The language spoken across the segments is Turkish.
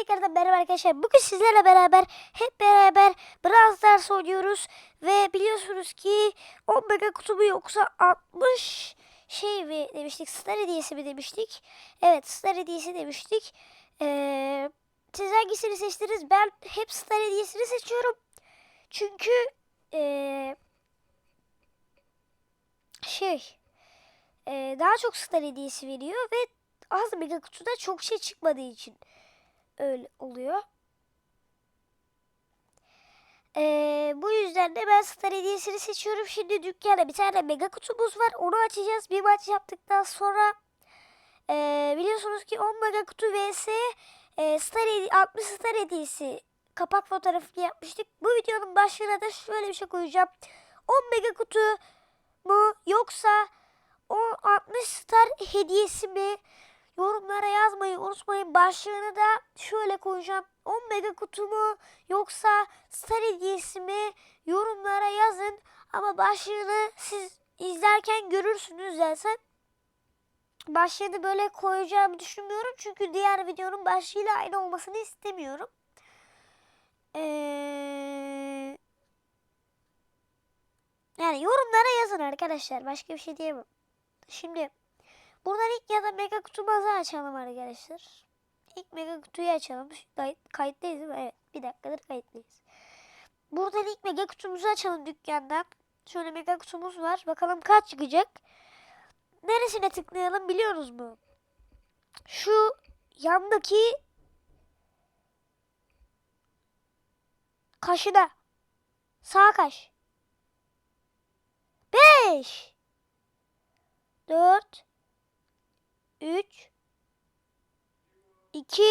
tekrardan merhaba arkadaşlar. Bugün sizlerle beraber hep beraber Brawl Stars oynuyoruz. Ve biliyorsunuz ki 10 mega kutu mu yoksa 60 şey mi demiştik? Star hediyesi mi demiştik? Evet Star hediyesi demiştik. Ee, siz hangisini seçtiniz? Ben hep Star hediyesini seçiyorum. Çünkü ee, şey ee, daha çok Star hediyesi veriyor ve az mega kutuda çok şey çıkmadığı için öyle oluyor. Ee, bu yüzden de ben Star hediyesini seçiyorum. Şimdi dükkanda bir tane mega kutumuz var. Onu açacağız. Bir maç yaptıktan sonra ee, biliyorsunuz ki 10 mega kutu vs e, Star hedi- 60 Star hediyesi kapak fotoğrafını yapmıştık. Bu videonun başlığına da şöyle bir şey koyacağım. 10 mega kutu mu yoksa o 60 Star hediyesi mi? Yorumlara yazmayı unutmayın. Başlığını da şöyle koyacağım. 10 mega kutu mu yoksa star hediyesi mi? Yorumlara yazın. Ama başlığını siz izlerken görürsünüz zaten. Başlığını böyle koyacağımı düşünmüyorum. Çünkü diğer videonun başlığıyla aynı olmasını istemiyorum. Ee... Yani yorumlara yazın arkadaşlar. Başka bir şey diyemem. Şimdi Buradan ilk ya da mega kutumuzu açalım arkadaşlar. İlk mega kutuyu açalım. Kayıt, kayıttayız değil mi? Evet. Bir dakikadır kayıttayız. Buradan ilk mega kutumuzu açalım dükkandan. Şöyle mega kutumuz var. Bakalım kaç çıkacak. Neresine tıklayalım biliyoruz mu? Şu yandaki kaşına. Sağ kaş. 5 4 3 2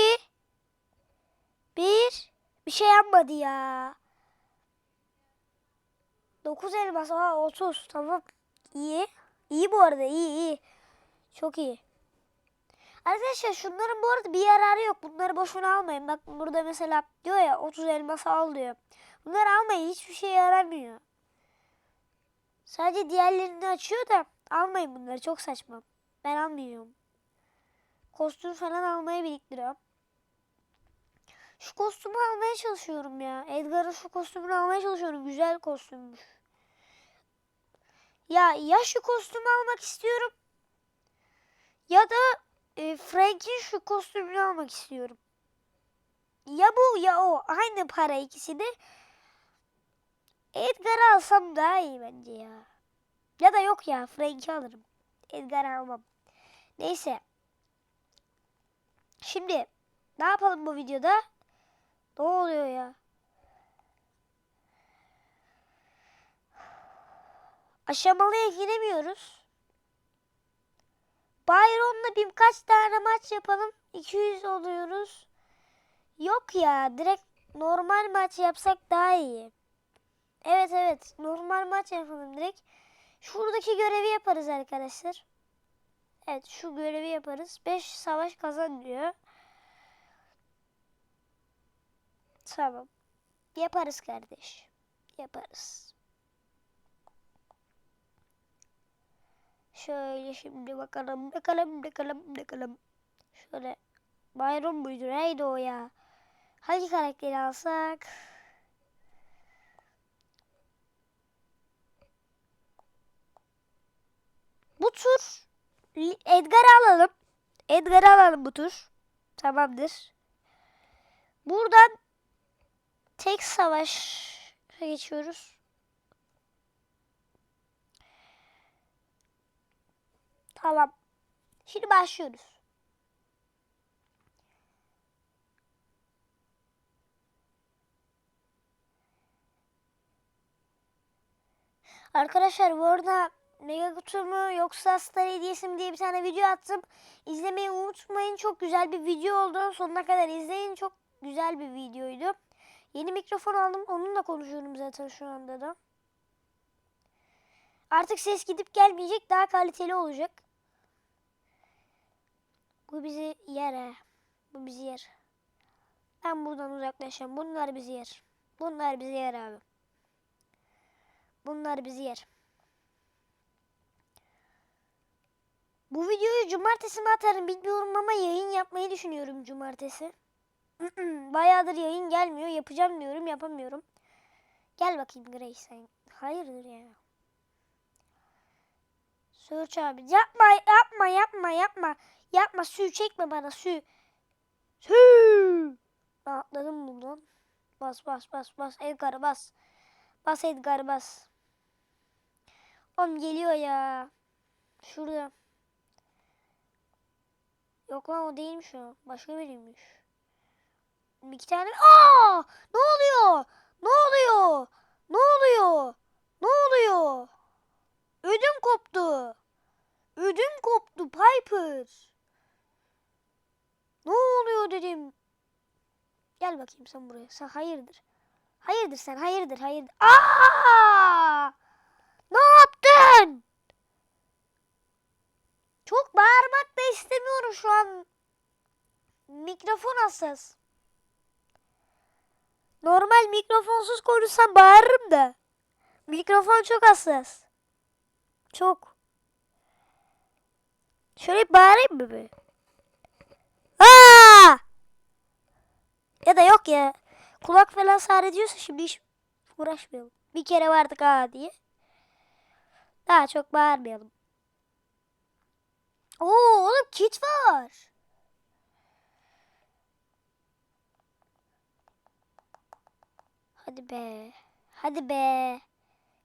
1 Bir şey yapmadı ya. 9 elmas. Aa 30. Tamam. İyi. İyi bu arada. iyi iyi. Çok iyi. Arkadaşlar şunların bu arada bir yararı yok. Bunları boşuna almayın. Bak burada mesela diyor ya 30 elmas al diyor. Bunları almayın. Hiçbir şey yaramıyor. Sadece diğerlerini açıyor da almayın bunları. Çok saçma. Ben almıyorum. Kostüm falan almaya biriktiriyorum. Şu kostümü almaya çalışıyorum ya. Edgar'ın şu kostümünü almaya çalışıyorum. Güzel kostümmüş. Ya ya şu kostümü almak istiyorum. Ya da e, Frank'in şu kostümünü almak istiyorum. Ya bu ya o. Aynı para ikisi de. Edgar'ı alsam daha iyi bence ya. Ya da yok ya Frank'i alırım. Edgar'ı almam. Neyse. Şimdi ne yapalım bu videoda? Ne oluyor ya? Aşamalıya giremiyoruz. Byron'la birkaç tane maç yapalım. 200 oluyoruz. Yok ya direkt normal maç yapsak daha iyi. Evet evet normal maç yapalım direkt. Şuradaki görevi yaparız arkadaşlar. Evet şu görevi yaparız. 5 savaş kazan diyor. Tamam. Yaparız kardeş. Yaparız. Şöyle şimdi bakalım. Bakalım bakalım bakalım. Şöyle. Bayram muydu? Neydi o ya? Hangi karakteri alsak? Bu tur Edgar'ı alalım. Edgar'ı alalım bu tur. Tamamdır. Buradan tek savaş geçiyoruz. Tamam. Şimdi başlıyoruz. Arkadaşlar bu Mega Kutu mu yoksa Star Hediyesi mi diye bir tane video attım. İzlemeyi unutmayın. Çok güzel bir video oldu. Sonuna kadar izleyin. Çok güzel bir videoydu. Yeni mikrofon aldım. Onunla konuşuyorum zaten şu anda da. Artık ses gidip gelmeyecek. Daha kaliteli olacak. Bu bizi yer ha. Bu bizi yer. Ben buradan uzaklaşacağım. Bunlar bizi yer. Bunlar bizi yer abi. Bunlar bizi yer. Bu videoyu cumartesi mi atarım bilmiyorum ama yayın yapmayı düşünüyorum cumartesi. Bayağıdır yayın gelmiyor. Yapacağım diyorum yapamıyorum. Gel bakayım Grace sen. Hayırdır ya. Search abi. Yapma yapma yapma yapma. Yapma sü çekme bana sü. Sü. Atladım buradan. Bas bas bas bas. Edgar'ı bas. Bas Edgar'ı bas. Oğlum geliyor ya. Şurada. Yok lan o değilmiş o. Başka biriymiş. İki tane. Aa! Ne oluyor? Ne oluyor? Ne oluyor? Ne oluyor? Ödüm koptu. Ödüm koptu Piper. Ne oluyor dedim. Gel bakayım sen buraya. Sen hayırdır? Hayırdır sen? Hayırdır? Hayırdır? Aa! Ne yaptın? Çok da istemiyorum şu an. Mikrofon hassas. Normal mikrofonsuz konuşsam bağırırım da. Mikrofon çok hassas. Çok. Şöyle bağırayım mı bir? Aa! Ya da yok ya. Kulak falan sar ediyorsa şimdi hiç uğraşmayalım. Bir kere vardık ha diye. Daha çok bağırmayalım. Oo oğlum kit var. Hadi be. Hadi be.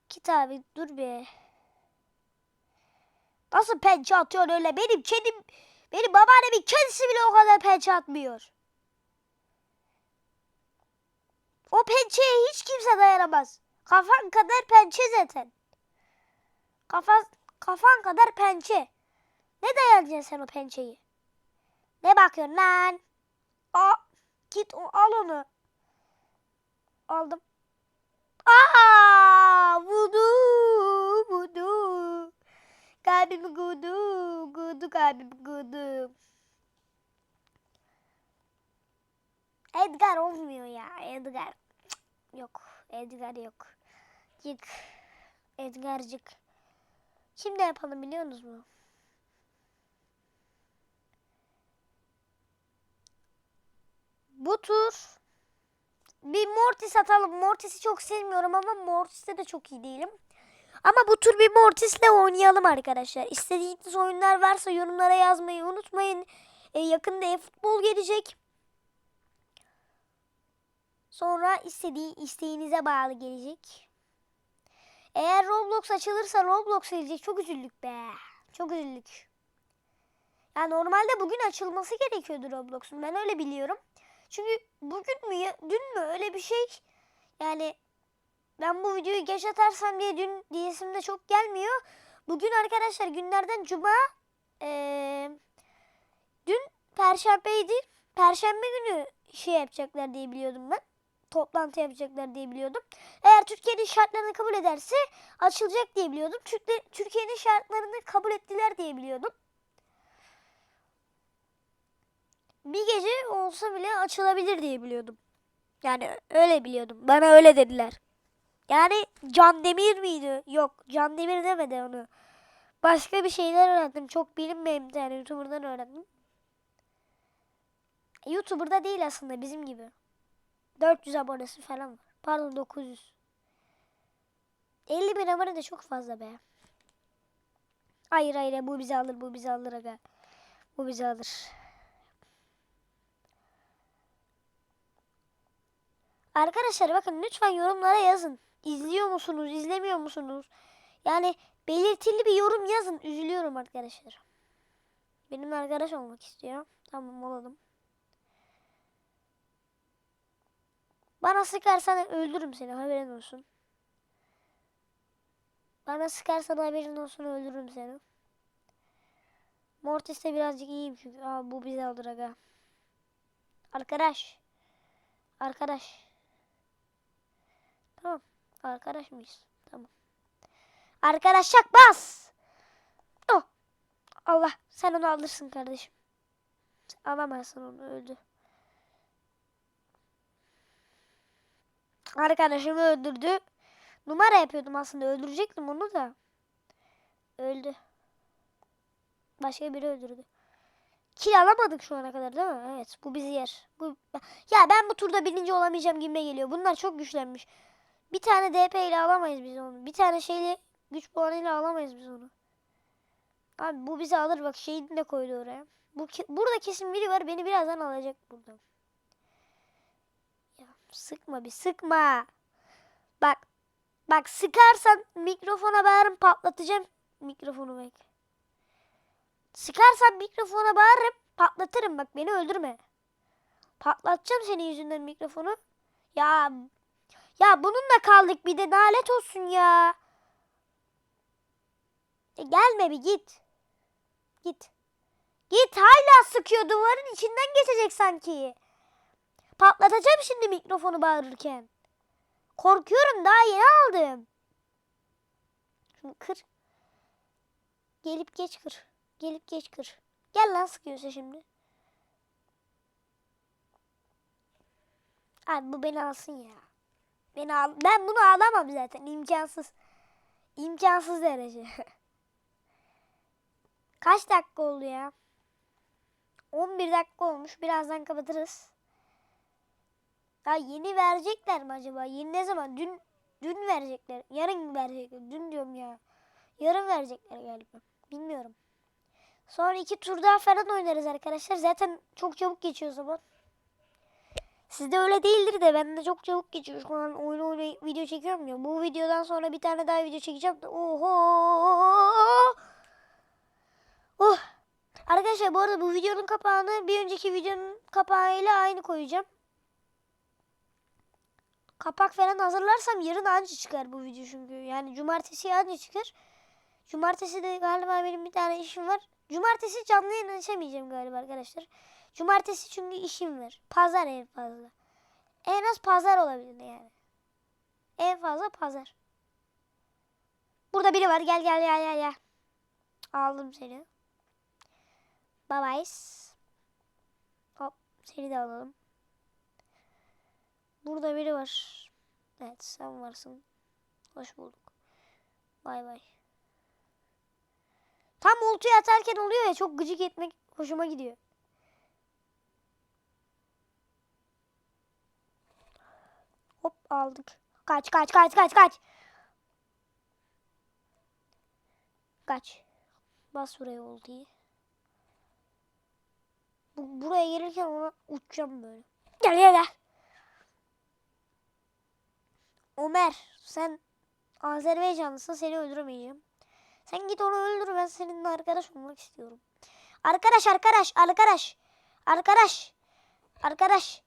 Kit abi dur be. Nasıl pençe atıyor öyle? Benim kedim, benim babaannemin kendisi bile o kadar pençe atmıyor. O pençeye hiç kimse dayanamaz. Kafan kadar pençe zaten. Kafan, kafan kadar pençe. Ne dayanacaksın sen o pençeyi? Ne bakıyorsun lan? Aa, git o, al onu. Aldım. Aa, vudu, vudu. Kalbim gudu, gudu kalbim gudu. Edgar olmuyor ya, Edgar. Cık, Yok, Edgar yok. Yık, Edgarcık. Şimdi yapalım biliyor musunuz? Bu tur bir Mortis atalım. Mortis'i çok sevmiyorum ama Mortis'te de çok iyi değilim. Ama bu tur bir Mortis'le oynayalım arkadaşlar. İstediğiniz oyunlar varsa yorumlara yazmayı unutmayın. Ee, yakında e-futbol gelecek. Sonra istediği isteğinize bağlı gelecek. Eğer Roblox açılırsa Roblox gelecek. Çok üzüldük be. Çok üzüldük. Ya normalde bugün açılması gerekiyordu Roblox'un. Ben öyle biliyorum. Çünkü bugün mü dün mü öyle bir şey yani ben bu videoyu geç atarsam diye dün diyesim de çok gelmiyor. Bugün arkadaşlar günlerden cuma eee, dün perşembeydi. Perşembe günü şey yapacaklar diye biliyordum ben. Toplantı yapacaklar diye biliyordum. Eğer Türkiye'nin şartlarını kabul ederse açılacak diye biliyordum. Türkiye'nin şartlarını kabul ettiler diye biliyordum. Bir gece olsa bile açılabilir diye biliyordum. Yani öyle biliyordum. Bana öyle dediler. Yani Can Demir miydi? Yok Can Demir demedi onu. Başka bir şeyler öğrendim. Çok bilinmeyen bir tane YouTuber'dan öğrendim. E, YouTuber'da değil aslında bizim gibi. 400 abonesi falan var. Pardon 900. 50 bin abone de çok fazla be. Hayır hayır bu bizi alır bu bizi alır aga. Bu bizi alır. Arkadaşlar bakın lütfen yorumlara yazın. İzliyor musunuz, izlemiyor musunuz? Yani belirtili bir yorum yazın. Üzülüyorum arkadaşlar. Benim arkadaş olmak istiyor. Tamam olalım. Bana sıkarsan öldürürüm seni haberin olsun. Bana sıkarsan haberin olsun öldürürüm seni. Mortis'te birazcık iyiyim çünkü. Aa, bu bizi alır aga. Arkadaş. Arkadaş. Tamam. Arkadaş mıyız? Tamam. Arkadaşak bas. Oh. Allah sen onu alırsın kardeşim. Alamazsın onu öldü. Arkadaşımı öldürdü. Numara yapıyordum aslında öldürecektim onu da. Öldü. Başka biri öldürdü. Kill alamadık şu ana kadar değil mi? Evet bu bizi yer. Bu... Ya ben bu turda birinci olamayacağım gibime geliyor. Bunlar çok güçlenmiş. Bir tane DP ile alamayız biz onu. Bir tane şeyle güç puanıyla alamayız biz onu. Abi bu bizi alır bak şeyini de koydu oraya. Bu burada kesin biri var beni birazdan alacak buradan. Ya sıkma bir sıkma. Bak bak sıkarsan mikrofona bağırırım patlatacağım mikrofonu bak. Sıkarsan mikrofona bağırırım patlatırım bak beni öldürme. Patlatacağım senin yüzünden mikrofonu. Ya ya bununla kaldık bir de nalet olsun ya. E gelme bir git. Git. Git hala sıkıyor duvarın içinden geçecek sanki. Patlatacağım şimdi mikrofonu bağırırken. Korkuyorum daha yeni aldım. Şunu kır. Gelip geç kır. Gelip geç kır. Gel lan sıkıyorsa şimdi. Abi bu beni alsın ya. Beni al ben bunu alamam zaten imkansız. İmkansız derece. Kaç dakika oldu ya? 11 dakika olmuş. Birazdan kapatırız. Ya yeni verecekler mi acaba? Yeni ne zaman? Dün dün verecekler. Yarın verecekler. Dün diyorum ya. Yarın verecekler galiba. Bilmiyorum. Sonra iki tur daha falan oynarız arkadaşlar. Zaten çok çabuk geçiyor zaman. Sizde öyle değildir de bende çok çabuk geçiyor. Şu an oyun oynayıp video çekiyorum ya. Bu videodan sonra bir tane daha video çekeceğim. de- Oho! Oh! Arkadaşlar bu arada bu videonun kapağını bir önceki videonun kapağıyla aynı koyacağım. Kapak falan hazırlarsam yarın anca çıkar bu video çünkü. Yani cumartesi anca çıkar. Cumartesi de galiba benim bir tane işim var. Cumartesi canlı yayın açamayacağım galiba arkadaşlar. Cumartesi çünkü işim var. Pazar en fazla. En az pazar olabilir yani. En fazla pazar. Burada biri var. Gel gel gel gel gel. Aldım seni. Bye bye. Hop seni de alalım. Burada biri var. Evet sen varsın. Hoş bulduk. Bay bay. Tam ultiyi atarken oluyor ya çok gıcık etmek hoşuma gidiyor. Hop aldık. Kaç kaç kaç kaç kaç. Kaç. Bas buraya ultiyi. Bu, buraya gelirken ona uçacağım böyle. Gel gel gel. Ömer sen Azerbaycanlısın seni öldüremeyeceğim. Sen git onu öldür ben seninle arkadaş olmak istiyorum. Arkadaş arkadaş arkadaş. Arkadaş. Arkadaş.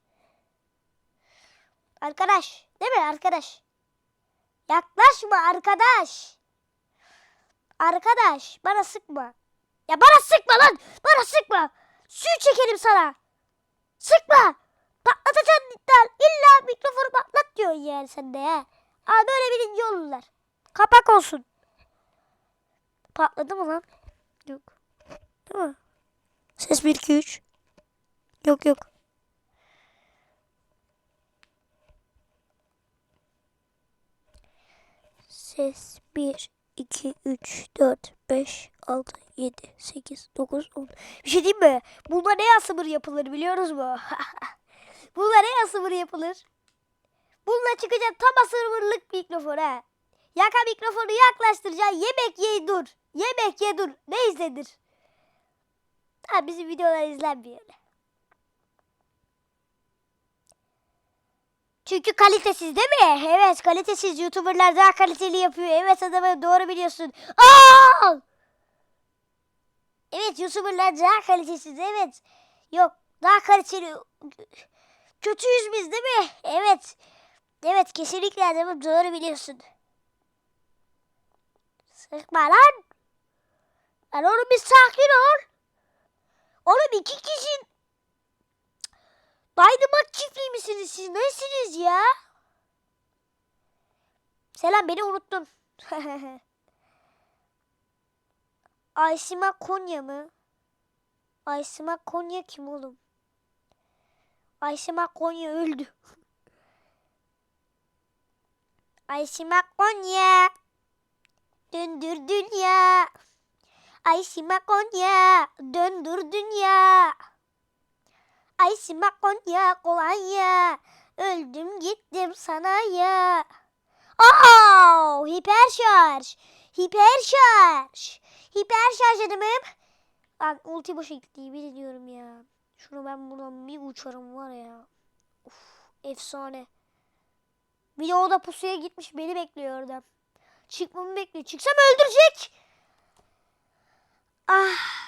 Arkadaş. Değil mi arkadaş? Yaklaşma arkadaş. Arkadaş bana sıkma. Ya bana sıkma lan. Bana sıkma. Su çekerim sana. Sıkma. Patlatacaksın iptal. İlla mikrofonu patlat diyorsun yani sen de ya. Aa böyle birinci olurlar. Kapak olsun. Patladı mı lan? Yok. Değil mi? Ses 1 2 3. Yok yok. Ses 1 2 3 4 5 6 7 8 9 10. Bir şey diyeyim mi? Bunda ne asımır yapılır biliyoruz mu? Bunda ne asımır yapılır? Bununla çıkacak tam asırmırlık mikrofon ha. Yaka mikrofonu yaklaştıracaksın. Yemek ye dur. Yemek ye dur. Ne izlenir? Ha bizim videolar izlenmiyor Çünkü kalitesiz değil mi? Evet kalitesiz. YouTuber'lar daha kaliteli yapıyor. Evet adamı doğru biliyorsun. Aa! Evet YouTuber'lar daha kalitesiz. Evet. Yok daha kaliteli. Kötüyüz biz değil mi? Evet. Evet kesinlikle adamı doğru biliyorsun. Sıkma lan. Lan oğlum bir sakin ol. Oğlum iki kişi Dynamite çiftliği misiniz siz? Nesiniz ya? Selam beni unuttun. Aysima Konya mı? Aysima Konya kim oğlum? Aysima Konya öldü. Aysima Konya. Döndür dünya. Ay Sima Konya döndür dünya. Ay Sima Konya kolonya. Öldüm gittim sana ya. Oh, hiper şarj. Hiper şarj. Hiper şarj edemem. Lan ulti boşa gitti yemin ediyorum ya. Şunu ben buradan bir uçarım var ya. Uf, efsane. Bir de o da pusuya gitmiş beni bekliyor orada. Çıkmamı bekliyor. Çıksam öldürecek. Ah.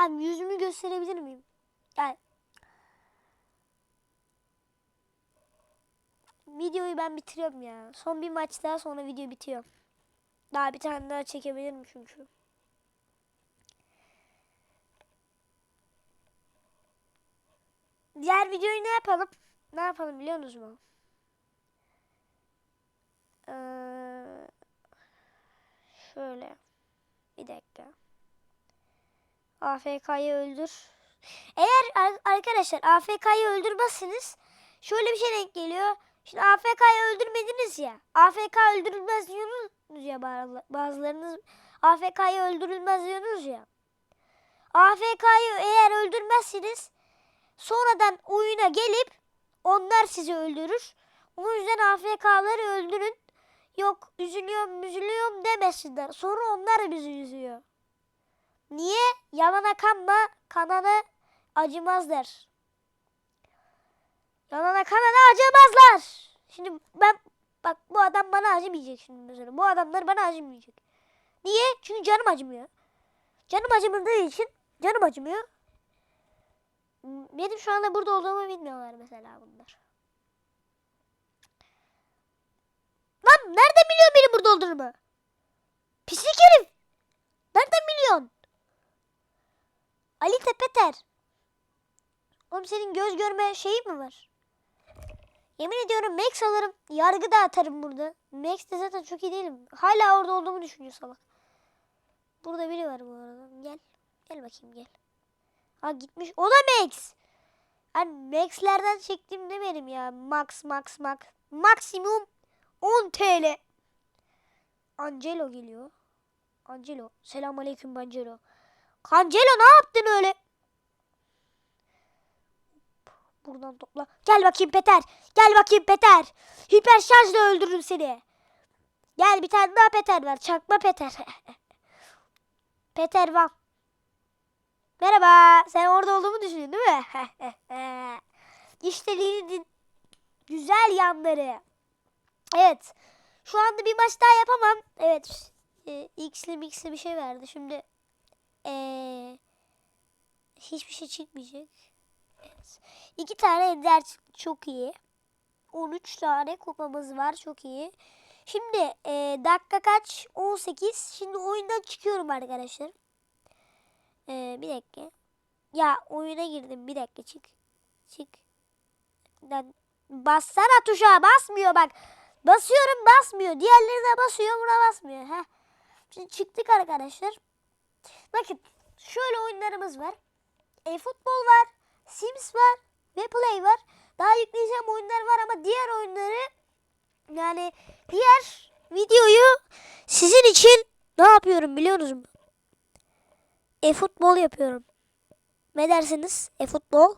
Abi yüzümü gösterebilir miyim? Yani videoyu ben bitiriyorum ya. Son bir maç daha sonra video bitiyor. Daha bir tane daha çekebilirim çünkü. Diğer videoyu ne yapalım? Ne yapalım biliyor musunuz mu? Ee, şöyle. Bir dakika. AFK'yı öldür. Eğer ar- arkadaşlar AFK'yı öldürmezseniz şöyle bir şey denk geliyor. Şimdi AFK'yı öldürmediniz ya. AFK öldürülmez diyorsunuz ya bazı- bazılarınız. AFK'yı öldürülmez diyorsunuz ya. AFK'yı eğer öldürmezseniz sonradan oyuna gelip onlar sizi öldürür. O yüzden AFK'ları öldürün. Yok üzülüyorum üzülüyorum demesinler. Sonra onlar bizi üzüyor. Niye? Yalana kanma, kanana acımazlar. Yalana kanana acımazlar. Şimdi ben bak bu adam bana acımayacak şimdi mesela. Bu adamlar bana acımayacak. Niye? Çünkü canım acımıyor. Canım acımadığı için canım acımıyor. Benim şu anda burada olduğumu bilmiyorlar mesela bunlar. Lan nereden biliyorsun benim burada olduğumu? Pislik herif. Nereden biliyorsun? Ali Tepeter. Oğlum senin göz görme şeyi mi var? Yemin ediyorum Max alırım. Yargı da atarım burada. Max de zaten çok iyi değilim. Hala orada olduğumu düşünüyor salak. Burada biri var bu arada. Gel. Gel bakayım gel. Ha gitmiş. O da Max. Ben Max'lerden çektiğim de benim ya. Max Max Max. Maksimum 10 TL. Angelo geliyor. Angelo. Selamünaleyküm Angelo. Cancelo ne yaptın öyle? Buradan topla. Gel bakayım Peter. Gel bakayım Peter. Hiper şarjla öldürürüm seni. Gel bir tane daha Peter ver. Çakma Peter. Peter Van. Merhaba. Sen orada olduğumu düşünüyorsun değil mi? işte Lili'nin güzel yanları. Evet. Şu anda bir maç daha yapamam. Evet. E, X'li mix'li bir şey verdi. Şimdi ee, hiçbir şey çıkmayacak. Evet. İki tane ender çıktı. Çok iyi. 13 tane kupamız var. Çok iyi. Şimdi e, dakika kaç? 18. Şimdi oyundan çıkıyorum arkadaşlar. E, bir dakika. Ya oyuna girdim. Bir dakika çık. Çık. Lan, bassana tuşa. Basmıyor bak. Basıyorum basmıyor. Diğerlerine basıyor buna basmıyor. Heh. Şimdi çıktık arkadaşlar. Bakın şöyle oyunlarımız var. E-futbol var. Sims var. Ve Play var. Daha yükleyeceğim oyunlar var ama diğer oyunları yani diğer videoyu sizin için ne yapıyorum biliyor musunuz? E-futbol yapıyorum. Ne dersiniz? E-futbol.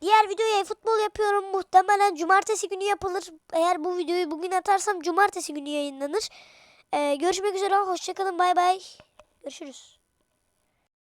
Diğer videoyu e-futbol yapıyorum. Muhtemelen cumartesi günü yapılır. Eğer bu videoyu bugün atarsam cumartesi günü yayınlanır. Ee, görüşmek üzere. Hoşçakalın. Bay bay. Görüşürüz.